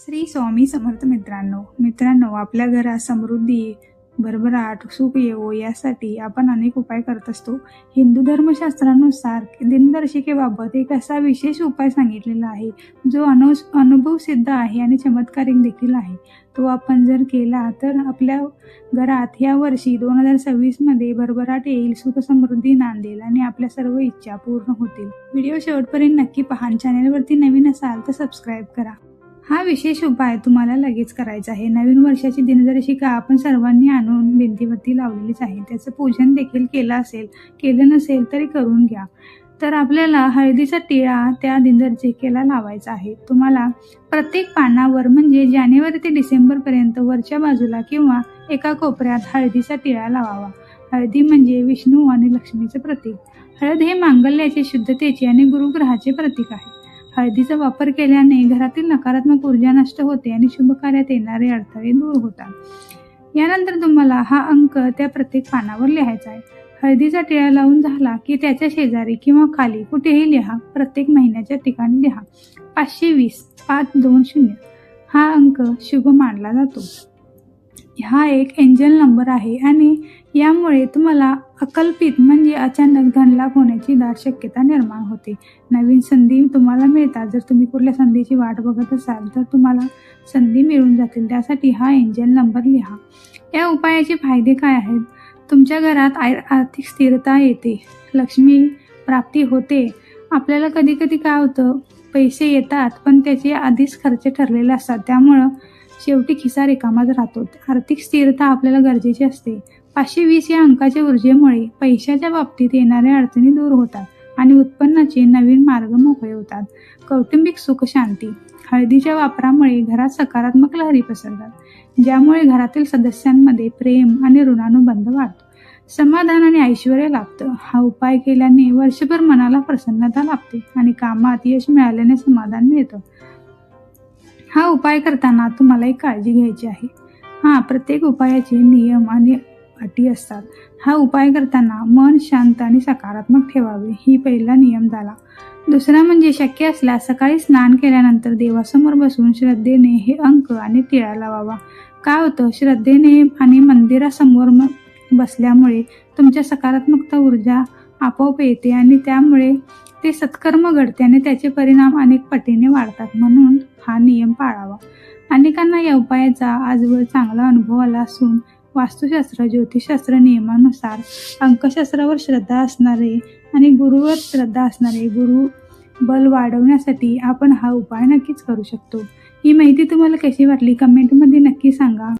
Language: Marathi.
श्री स्वामी समर्थ मित्रांनो मित्रांनो आपल्या घरात समृद्धी भरभराट सुख येवो यासाठी आपण अनेक उपाय करत असतो. हिंदू धर्मशास्त्रानुसार दिनदर्शिकेबाबत एक असा विशेष उपाय सांगितलेला आहे जो अनु अनुभव सिद्ध आहे आणि चमत्कारिक देखील आहे. तो आपण जर केला तर आपल्या घरात ह्या वर्षी दोन हजार सव्वीसमध्ये भरभराट येईल सुख समृद्धी नांदेल आणि आपल्या सर्व इच्छा पूर्ण होतील. व्हिडिओ शेवटपर्यंत नक्की पहा चॅनेलवरती नवीन असाल तर सबस्क्राईब करा. हा विशेष उपाय तुम्हाला लगेच करायचा आहे. नवीन वर्षाची दिनदर्शिका आपण सर्वांनी आणून भिंतीवरती लावलेलीच आहे. त्याचं पूजन देखील केलं असेल केलं नसेल तरी करून घ्या. तर आपल्याला हळदीचा टिळा त्या दिनदर्शिकेला लावायचा आहे. तुम्हाला प्रत्येक पानावर म्हणजे जानेवारी ते डिसेंबरपर्यंत वरच्या बाजूला किंवा एका कोपऱ्यात हळदीचा टिळा लावावा. हळदी म्हणजे विष्णू आणि लक्ष्मीचे प्रतीक. हळद हे मांगल्याचे शुद्धतेचे आणि गुरुग्रहाचे प्रतीक आहे. हळदीचा वापर केल्याने घरातील नकारात्मक ऊर्जा नष्ट होते आणि शुभ कार्यात येणारे अडथळे दूर होतात. यानंतर तुम्हाला हा अंक त्या प्रत्येक पानावर लिहायचा आहे. हळदीचा टिळा लावून झाला की त्याच्या शेजारी किंवा खाली कुठेही लिहा. प्रत्येक महिन्याच्या ठिकाणी लिहा. पाचशे वीस पाच दोन शून्य. हा अंक शुभ मानला जातो. हा एक एंजल नंबर आहे आणि यामुळे तुम्हाला अकल्पित म्हणजे अचानक धनलाभ होण्याची दाट शक्यता निर्माण होते. नवीन संधी तुम्हाला मिळतात. जर तुम्ही कुठल्या संधीची वाट बघत असाल तर तुम्हाला संधी मिळून जातील. त्यासाठी हा एंजल नंबर लिहा. या उपायाचे फायदे काय आहेत? तुमच्या घरात आय आर्थिक स्थिरता येते. लक्ष्मी प्राप्ती होते. आपल्याला कधी कधी काय होतं? पैसे येतात पण त्याचे आधीच खर्च ठरलेले असतात. त्यामुळं शेवटी खिसा रिकामाच राहतो. आर्थिक स्थिरता आपल्याला गरजेची असते. पाचशे वीस या अंकाच्या ऊर्जेमुळे पैशाच्या बाबतीत येणाऱ्या अडचणी दूर होतात आणि उत्पन्नाचे नवीन मार्ग मोकळे होतात. कौटुंबिक सुख शांती हळदीच्या वापरामुळे घरात सकारात्मक लहरी पसरतात ज्यामुळे घरातील सदस्यांमध्ये प्रेम आणि ऋणानुबंध वाढतो. समाधान आणि ऐश्वर लाभतं. हा उपाय केल्याने वर्षभर मनाला प्रसन्नता लाभते आणि कामात यश मिळाल्याने समाधान मिळतं. हा उपाय करताना तुम्हाला एक काळजी घ्यायची आहे. हा प्रत्येक उपायाचे नियम आणि अटी असतात. हा उपाय करताना मन शांत आणि सकारात्मक ठेवावे ही पहिला नियम झाला. दुसरा म्हणजे शक्य असल्यास सकाळी स्नान केल्यानंतर देवासमोर बसून श्रद्धेने हे अंक आणि टिळा लावावा. काय होतं? श्रद्धेने आणि मंदिरासमोर बसल्यामुळे तुमच्या सकारात्मकता ऊर्जा आपोआप येते आणि त्यामुळे ते सत्कर्म घडते आणि त्याचे परिणाम अनेक पटीने वाढतात. म्हणून हा नियम पाळावा. अनेकांना या उपायाचा आजवर चांगला अनुभव आला असून वास्तुशास्त्र ज्योतिषशास्त्र नियमानुसार अंकशास्त्रावर श्रद्धा असणारे आणि गुरुवर श्रद्धा असणारे गुरु बल वाढवण्यासाठी आपण हा उपाय नक्कीच करू शकतो. ही माहिती तुम्हाला कशी वाटली? कमेंटमध्ये नक्की सांगा.